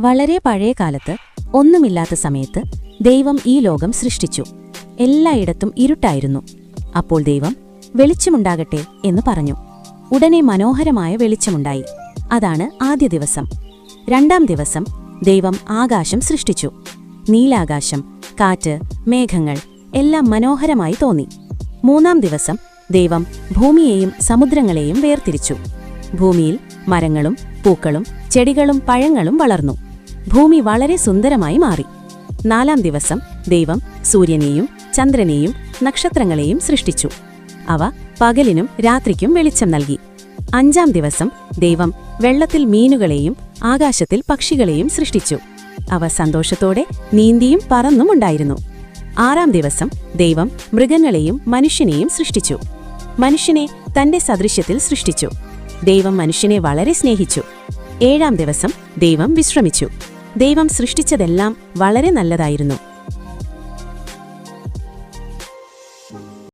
വളരെ പഴയ കാലത്ത് ഒന്നുമില്ലാത്ത സമയത്ത് ദൈവം ഈ ലോകം സൃഷ്ടിച്ചു. എല്ലായിടത്തും ഇരുട്ടായിരുന്നു. അപ്പോൾ ദൈവം വെളിച്ചമുണ്ടാകട്ടെ എന്ന് പറഞ്ഞു. ഉടനെ മനോഹരമായ വെളിച്ചമുണ്ടായി. അതാണ് ആദ്യ ദിവസം. രണ്ടാം ദിവസം ദൈവം ആകാശം സൃഷ്ടിച്ചു. നീലാകാശം കാറ്റ് മേഘങ്ങൾ എല്ലാം മനോഹരമായി തോന്നി. മൂന്നാം ദിവസം ദൈവം ഭൂമിയെയും സമുദ്രങ്ങളെയും വേർതിരിച്ചു. ഭൂമിയിൽ മരങ്ങളും പൂക്കളും ചെടികളും പഴങ്ങളും വളർന്നു. ഭൂമി വളരെ സുന്ദരമായി മാറി. നാലാം ദിവസം ദൈവം സൂര്യനെയും ചന്ദ്രനെയും നക്ഷത്രങ്ങളെയും സൃഷ്ടിച്ചു. അവ പകലിനും രാത്രിക്കും വെളിച്ചം നൽകി. അഞ്ചാം ദിവസം ദൈവം വെള്ളത്തിൽ മീനുകളെയും ആകാശത്തിൽ പക്ഷികളെയും സൃഷ്ടിച്ചു. അവ സന്തോഷത്തോടെ നീന്തിയും പറന്നുമുണ്ടായിരുന്നു ആറാം ദിവസം ദൈവം മൃഗങ്ങളെയും മനുഷ്യനെയും സൃഷ്ടിച്ചു. മനുഷ്യനെ തന്റെ സദൃശ്യത്തിൽ സൃഷ്ടിച്ചു. ദൈവം മനുഷ്യനെ വളരെ സ്നേഹിച്ചു. ഏഴാം ദിവസം ദൈവം വിശ്രമിച്ചു. ദൈവം സൃഷ്ടിച്ചതെല്ലാം വളരെ നല്ലതായിരുന്നു.